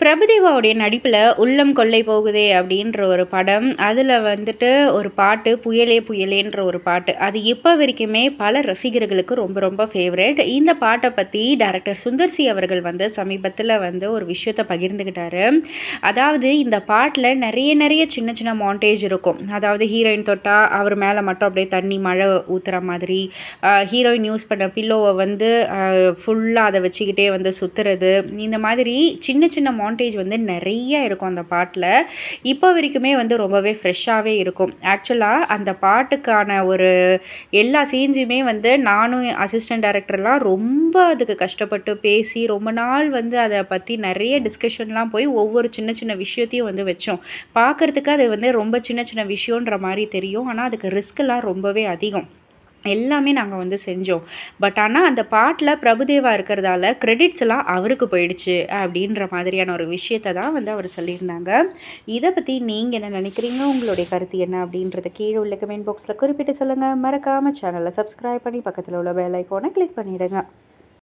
பிரபுதேவாவுடைய நடிப்பில் உள்ளம் கொள்ளை போகுதே அப்படின்ற ஒரு படம் அதில் வந்துட்டு ஒரு பாட்டு புயலே புயலேன்ற ஒரு பாட்டு. அது இப்போ வரைக்குமே பல ரசிகர்களுக்கு ரொம்ப ரொம்ப ஃபேவரட் இந்த பாட்டை பற்றி டேரக்டர் சுந்தர்சி அவர்கள் வந்து சமீபத்தில் வந்து ஒரு விஷயத்தை பகிர்ந்துக்கிட்டாரு அதாவது இந்த பாட்டில் நிறைய நிறைய சின்ன சின்ன மாண்டேஜ் இருக்கும். அதாவது ஹீரோயின் தொட்டால் அவர் மேலே மட்டும் அப்படியே தண்ணி மழை ஊற்றுற மாதிரி ஹீரோயின் யூஸ் பண்ண பில்லோவை வந்து ஃபுல்லாக அதை வச்சுக்கிட்டே வந்து சுற்றுறது இந்த மாதிரி சின்ன சின்ன மாண்டேஜ் வந்து நிறைய இருக்கும் அந்த பாட்டில். இப்போ வரைக்குமே வந்து ரொம்பவே ஃப்ரெஷ்ஷாகவே இருக்கும். ஆக்சுவலாக அந்த பாட்டுக்கான ஒரு எல்லா சீன்ஸுமே வந்து நானும் அசிஸ்டன்ட் டைரக்டர்லாம் ரொம்ப அதுக்கு கஷ்டப்பட்டு பேசி ரொம்ப நாள் வந்து அதை பற்றி நிறைய டிஸ்கஷன்லாம் போய் ஒவ்வொரு சின்ன சின்ன விஷயத்தையும் வந்து வச்சோம். பார்க்குறதுக்கு அது வந்து ரொம்ப சின்ன சின்ன விஷயன்ற மாதிரி தெரியும். ஆனால் அதுக்கு ரிஸ்க்கெல்லாம் ரொம்பவே அதிகம். எல்லாமே நாங்கள் வந்து செஞ்சோம். பட் ஆனால் அந்த பாட்டில் பிரபுதேவா இருக்கிறதால கிரெடிட்ஸ் எல்லாம் அவருக்கு போயிடுச்சு அப்படின்ற மாதிரியான ஒரு விஷயத்தை தான் வந்து அவர் சொல்லியிருந்தாங்க. இதை பற்றி நீங்கள் என்ன நினைக்கிறீங்க? உங்களுடைய கருத்து என்ன அப்படின்றத கீழே உள்ள கமெண்ட் பாக்ஸில் குறிப்பிட்டு சொல்லுங்கள் மறக்காமல் சேனலை சப்ஸ்கிரைப் பண்ணி பக்கத்தில் உள்ள பெல் ஐக்கோனை கிளிக் பண்ணிவிடுங்க